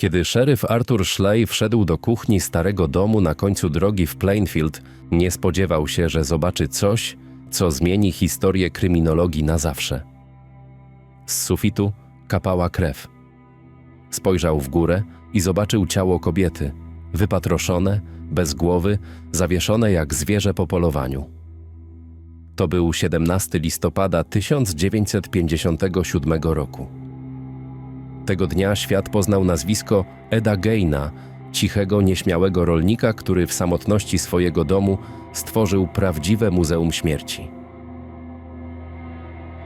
Kiedy szeryf Arthur Schley wszedł do kuchni starego domu na końcu drogi w Plainfield, nie spodziewał się, że zobaczy coś, co zmieni historię kryminologii na zawsze. Z sufitu kapała krew. Spojrzał w górę i zobaczył ciało kobiety, wypatroszone, bez głowy, zawieszone jak zwierzę po polowaniu. To był 17 listopada 1957 roku. Tego dnia świat poznał nazwisko Eda Geina, cichego, nieśmiałego rolnika, który w samotności swojego domu stworzył prawdziwe Muzeum Śmierci.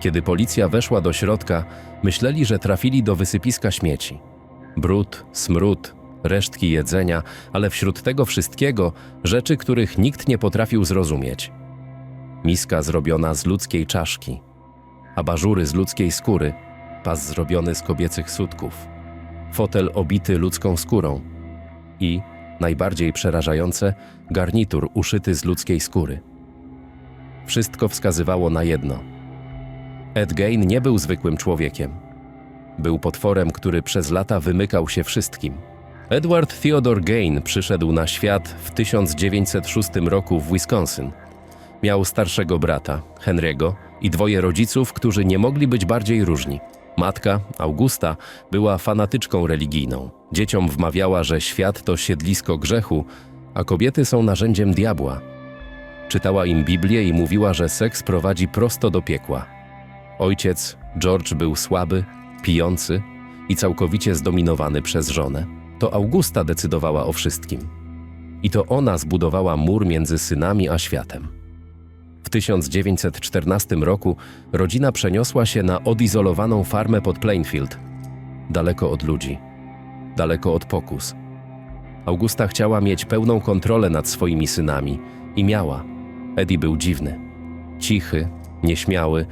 Kiedy policja weszła do środka, myśleli, że trafili do wysypiska śmieci. Brud, smród, resztki jedzenia, ale wśród tego wszystkiego rzeczy, których nikt nie potrafił zrozumieć. Miska zrobiona z ludzkiej czaszki, abażury z ludzkiej skóry, pas zrobiony z kobiecych sutków, fotel obity ludzką skórą i, najbardziej przerażające, garnitur uszyty z ludzkiej skóry. Wszystko wskazywało na jedno. Ed Gein nie był zwykłym człowiekiem. Był potworem, który przez lata wymykał się wszystkim. Edward Theodore Gain przyszedł na świat w 1906 roku w Wisconsin. Miał starszego brata, Henry'ego, i dwoje rodziców, którzy nie mogli być bardziej różni. Matka, Augusta, była fanatyczką religijną. Dzieciom wmawiała, że świat to siedlisko grzechu, a kobiety są narzędziem diabła. Czytała im Biblię i mówiła, że seks prowadzi prosto do piekła. Ojciec, George, był słaby, pijący i całkowicie zdominowany przez żonę. To Augusta decydowała o wszystkim. I to ona zbudowała mur między synami a światem. W 1914 roku rodzina przeniosła się na odizolowaną farmę pod Plainfield, daleko od ludzi, daleko od pokus. Augusta chciała mieć pełną kontrolę nad swoimi synami i miała. Eddie był dziwny, cichy, nieśmiały,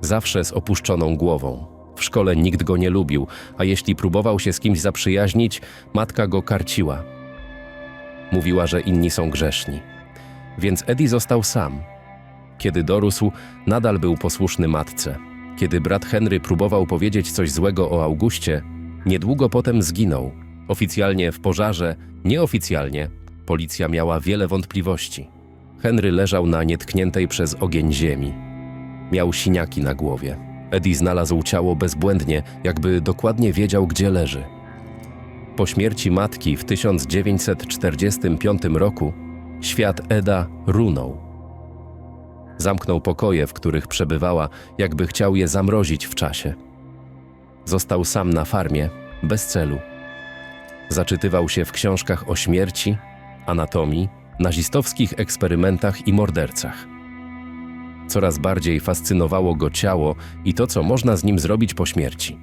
zawsze z opuszczoną głową. W szkole nikt go nie lubił, a jeśli próbował się z kimś zaprzyjaźnić, matka go karciła. Mówiła, że inni są grzeszni. Więc Eddie został sam. Kiedy dorósł, nadal był posłuszny matce. Kiedy brat Henry próbował powiedzieć coś złego o Augustie, niedługo potem zginął. Oficjalnie w pożarze, nieoficjalnie. Policja miała wiele wątpliwości. Henry leżał na nietkniętej przez ogień ziemi. Miał siniaki na głowie. Eddie znalazł ciało bezbłędnie, jakby dokładnie wiedział, gdzie leży. Po śmierci matki w 1945 roku świat Eda runął. Zamknął pokoje, w których przebywała, jakby chciał je zamrozić w czasie. Został sam na farmie, bez celu. Zaczytywał się w książkach o śmierci, anatomii, nazistowskich eksperymentach i mordercach. Coraz bardziej fascynowało go ciało i to, co można z nim zrobić po śmierci.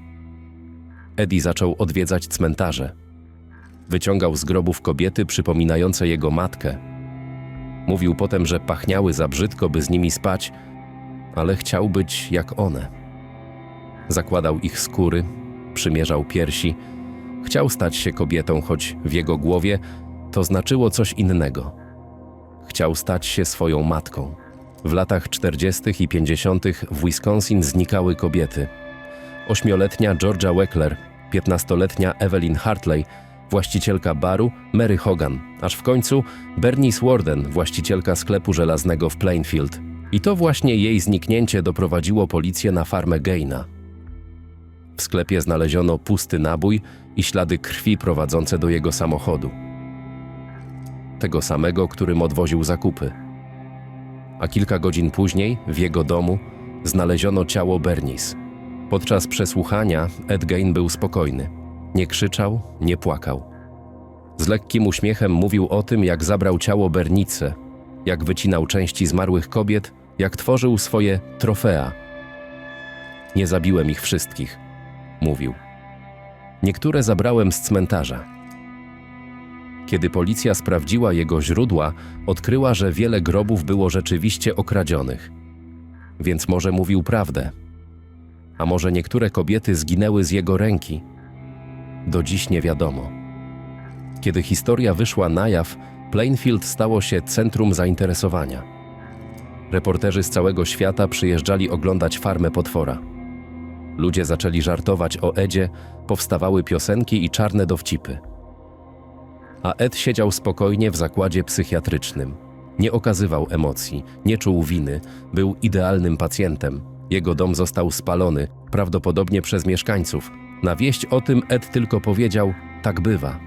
Eddie zaczął odwiedzać cmentarze. Wyciągał z grobów kobiety przypominające jego matkę. Mówił potem, że pachniały za brzydko, by z nimi spać, ale chciał być jak one. Zakładał ich skóry, przymierzał piersi. Chciał stać się kobietą, choć w jego głowie to znaczyło coś innego. Chciał stać się swoją matką. W latach 40. i 50. w Wisconsin znikały kobiety. Ośmioletnia Georgia Weckler, piętnastoletnia Evelyn Hartley, właścicielka baru Mary Hogan, aż w końcu Bernice Warden, właścicielka sklepu żelaznego w Plainfield. I to właśnie jej zniknięcie doprowadziło policję na farmę Gaina. W sklepie znaleziono pusty nabój i ślady krwi prowadzące do jego samochodu. Tego samego, którym odwoził zakupy a kilka godzin później w jego domu znaleziono ciało Bernice. Podczas przesłuchania Ed Gein był spokojny. Nie krzyczał, nie płakał. Z lekkim uśmiechem mówił o tym, jak zabrał ciało Bernice, jak wycinał części zmarłych kobiet, jak tworzył swoje trofea. Nie zabiłem ich wszystkich, mówił. Niektóre zabrałem z cmentarza. Kiedy policja sprawdziła jego źródła, odkryła, że wiele grobów było rzeczywiście okradzionych. Więc może mówił prawdę. A może niektóre kobiety zginęły z jego ręki? Do dziś nie wiadomo. Kiedy historia wyszła na jaw, Plainfield stało się centrum zainteresowania. Reporterzy z całego świata przyjeżdżali oglądać farmę potwora. Ludzie zaczęli żartować o Edzie, powstawały piosenki i czarne dowcipy. A Ed siedział spokojnie w zakładzie psychiatrycznym. Nie okazywał emocji, nie czuł winy, był idealnym pacjentem. Jego dom został spalony, prawdopodobnie przez mieszkańców. Na wieść o tym Ed tylko powiedział: Tak bywa.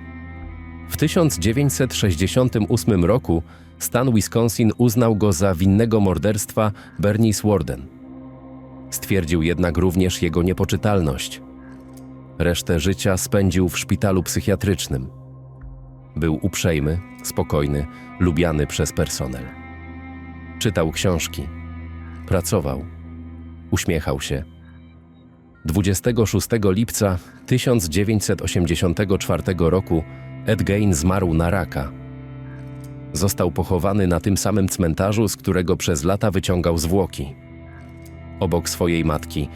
W 1968 roku stan Wisconsin uznał go za winnego morderstwa Bernice Warden. Stwierdził jednak również jego niepoczytalność. Resztę życia spędził w szpitalu psychiatrycznym. Był uprzejmy, spokojny, lubiany przez personel. Czytał książki, pracował, uśmiechał się. 26 lipca 1984 roku Ed Gein zmarł na raka. Został pochowany na tym samym cmentarzu, z którego przez lata wyciągał zwłoki. Obok swojej matki